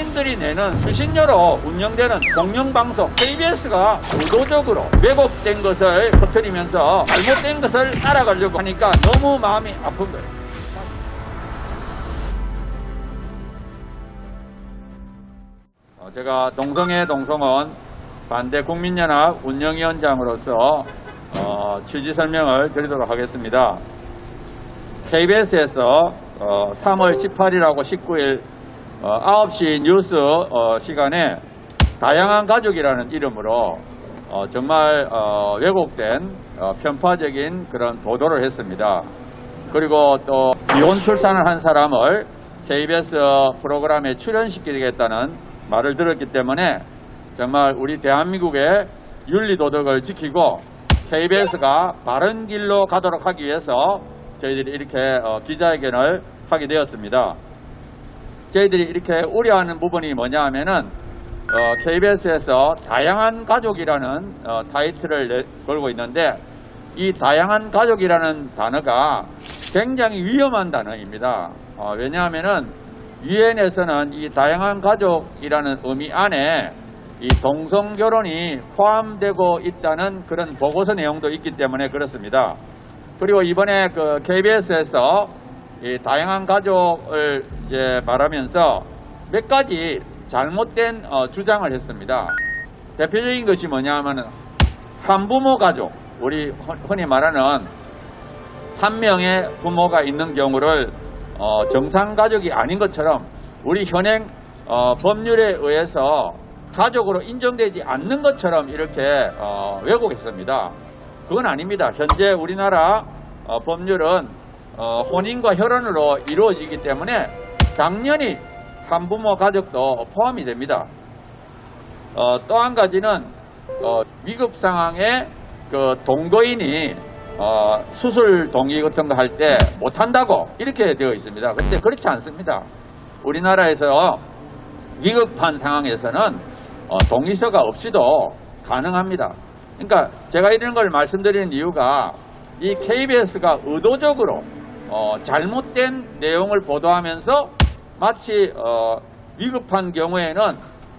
국민들이 내는 수신료로 운영되는 공영방송 KBS가 의도적으로 왜곡된 것을 퍼뜨리면서 잘못된 것을 따라가려고 하니까 너무 마음이 아픈 거예요. 어, 제가 동성애 동성원 반대 국민연합 운영위원장으로서 어, 취지 설명을 드리도록 하겠습니다. KBS에서 3월 18일하고 19일 9시 뉴스 어, 시간에 다양한 가족이라는 이름으로 어, 정말 어, 왜곡된 어, 편파적인 그런 보도를 했습니다. 그리고 또 이혼 출산을 한 사람을 KBS 프로그램에 출연시키겠다는 말을 들었기 때문에 정말 우리 대한민국의 윤리 도덕을 지키고 KBS가 바른 길로 가도록 하기 위해서 저희들이 이렇게 어, 기자회견을 하게 되었습니다. 저희들이 이렇게 우려하는 부분이 뭐냐 하면은 KBS에서 다양한 가족이라는 어, 타이틀을 내- 걸고 있는데 이 다양한 가족이라는 단어가 굉장히 위험한 단어입니다. 어, 왜냐하면은 유엔에서는 이 다양한 가족이라는 의미 안에 이 동성 결혼이 포함되고 있다는 그런 보고서 내용도 있기 때문에 그렇습니다. 그리고 이번에 그 KBS에서 이 다양한 가족을 말하면서 몇 가지 잘못된 어, 주장을 했습니다. 대표적인 것이 뭐냐 하면은 한부모 가족, 우리 흔- 흔히 말하는 한 명의 부모가 있는 경우를 어, 정상 가족이 아닌 것처럼 우리 현행 어, 법률에 의해서 가족으로 인정되지 않는 것처럼 이렇게 어, 왜곡했습니다. 그건 아닙니다. 현재 우리나라 어, 법률은 어, 혼인과 혈연으로 이루어지기 때문에 당연히 한부모 가족도 포함이 됩니다. 어, 또 한 가지는 어, 위급 상황에 그 동거인이 어, 수술 동의 같은 거 할 때 못한다고 이렇게 되어 있습니다. 근데 그렇지 않습니다. 우리나라에서 위급한 상황에서는 어, 동의서가 없이도 가능합니다. 그러니까 제가 이런 걸 말씀드리는 이유가 이 KBS가 의도적으로 어, 잘못된 내용을 보도하면서 마치 어, 위급한 경우에는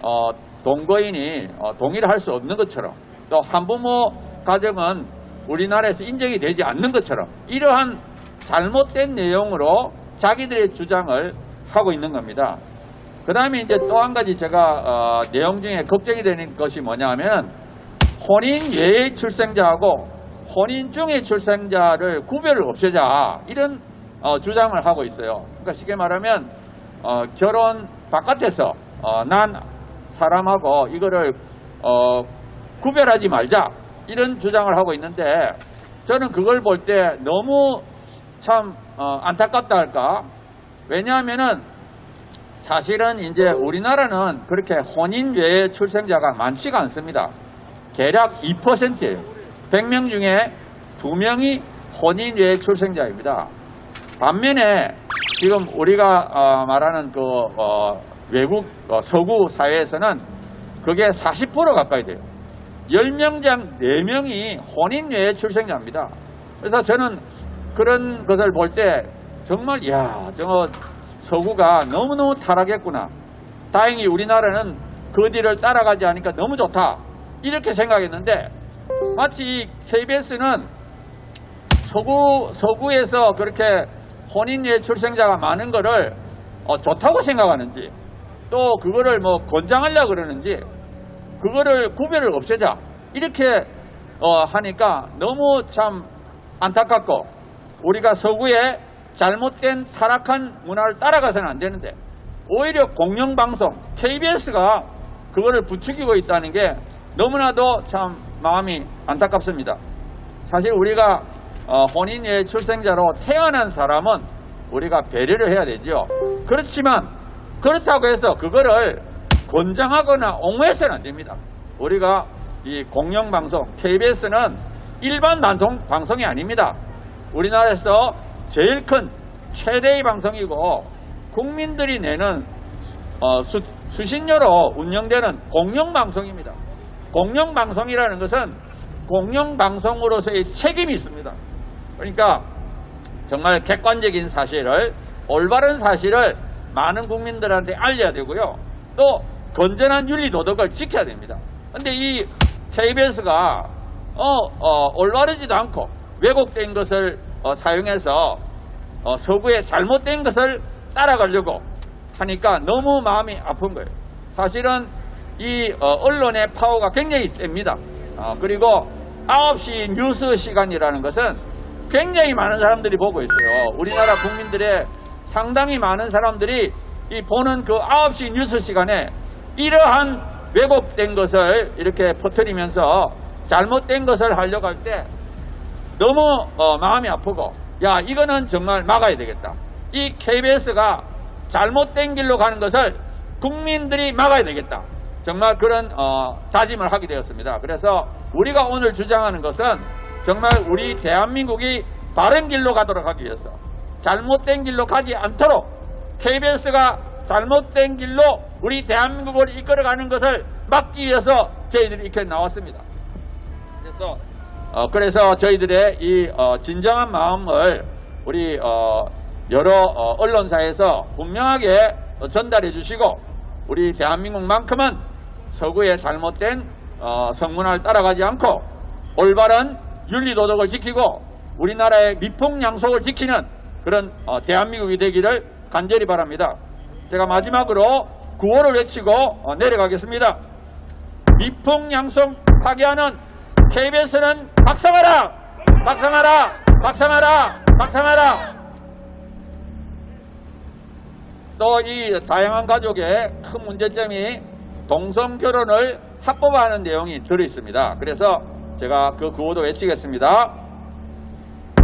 어, 동거인이 어, 동의를 할 수 없는 것처럼 또 한부모 가정은 우리나라에서 인정이 되지 않는 것처럼 이러한 잘못된 내용으로 자기들의 주장을 하고 있는 겁니다. 그 다음에 이제 또 한 가지 제가 어, 내용 중에 걱정이 되는 것이 뭐냐 하면 혼인 외의 출생자하고 혼인 중의 출생자를 구별을 없애자 이런 어, 주장을 하고 있어요. 그러니까 쉽게 말하면 어, 결혼 바깥에서 어, 난 사람하고 이거를 어, 구별하지 말자 이런 주장을 하고 있는데 저는 그걸 볼 때 너무 참 어, 안타깝다 할까 왜냐하면은 사실은 이제 우리나라는 그렇게 혼인 외의 출생자가 많지가 않습니다. 대략 2%예요. 100명 중에 2명이 혼인 외의 출생자입니다. 반면에 지금 우리가 어, 말하는 그 어, 외국 어, 서구 사회에서는 그게 40% 가까이 돼요. 10명장 4명이 혼인 외의 출생자입니다. 그래서 저는 그런 것을 볼 때 정말 야, 저 서구가 너무너무 타락했구나. 다행히 우리나라는 그 뒤를 따라가지 않으니까 너무 좋다. 이렇게 생각했는데 마치 KBS는 서구, 서구에서 그렇게 혼인외 출생자가 많은 거를 어, 좋다고 생각하는지 또 그거를 뭐 권장하려고 그러는지 그거를 구별을 없애자. 이렇게 어, 하니까 너무 참 안타깝고 우리가 서구의 잘못된 타락한 문화를 따라가서는 안 되는데 오히려 공영방송 KBS가 그거를 부추기고 있다는 게 너무나도 참 마음이 안타깝습니다. 사실 우리가 어, 혼인의 출생자로 태어난 사람은 우리가 배려를 해야 되죠. 그렇지만 그렇다고 해서 그거를 권장하거나 옹호해서는 안 됩니다. 우리가 이 공영방송 KBS는 일반 방송, 방송이 아닙니다. 우리나라에서 제일 큰 최대의 방송이고 국민들이 내는 어, 수, 수신료로 운영되는 공영방송입니다. 공영방송이라는 것은 공영방송으로서의 책임이 있습니다. 그러니까 정말 객관적인 사실을 올바른 사실을 많은 국민들한테 알려야 되고요. 또 건전한 윤리 도덕을 지켜야 됩니다. 근데 이 KBS가 어, 어, 올바르지도 않고 왜곡된 것을 어, 사용해서 어, 서구의 잘못된 것을 따라가려고 하니까 너무 마음이 아픈 거예요. 사실은 이 어, 언론의 파워가 굉장히 셉니다. 어, 그리고 9시 뉴스 시간이라는 것은 굉장히 많은 사람들이 보고 있어요. 우리나라 국민들의 상당히 많은 사람들이 이 보는 그 9시 뉴스 시간에 이러한 왜곡된 것을 이렇게 퍼뜨리면서 잘못된 것을 하려고 할 때 너무 어, 마음이 아프고 야 이거는 정말 막아야 되겠다. 이 KBS가 잘못된 길로 가는 것을 국민들이 막아야 되겠다. 정말 그런 어, 다짐을 하게 되었습니다. 그래서 우리가 오늘 주장하는 것은 정말 우리 대한민국이 바른 길로 가도록 하기 위해서 잘못된 길로 가지 않도록 KBS가 잘못된 길로 우리 대한민국을 이끌어가는 것을 막기 위해서 저희들이 이렇게 나왔습니다. 그래서 어, 그래서 저희들의 이 어, 진정한 마음을 우리 어, 여러 어, 언론사에서 분명하게 어, 전달해 주시고 우리 대한민국만큼은 서구의 잘못된 어, 성문화를 따라가지 않고 올바른 윤리도덕을 지키고 우리나라의 미풍양속을 지키는 그런 어, 대한민국이 되기를 간절히 바랍니다. 제가 마지막으로 구호를 외치고 어, 내려가겠습니다. 미풍양속 파괴하는 KBS는 박상하라! 박상하라! 박상하라! 박상하라! 또 이 다양한 가족의 큰 문제점이 동성 결혼을 합법화하는 내용이 들어 있습니다. 그래서 제가 그 구호도 외치겠습니다.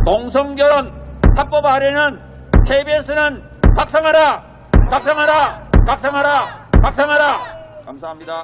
동성 결혼 합법화하려는 KBS는 박상하라! 박상하라! 박상하라! 박상하라! 감사합니다.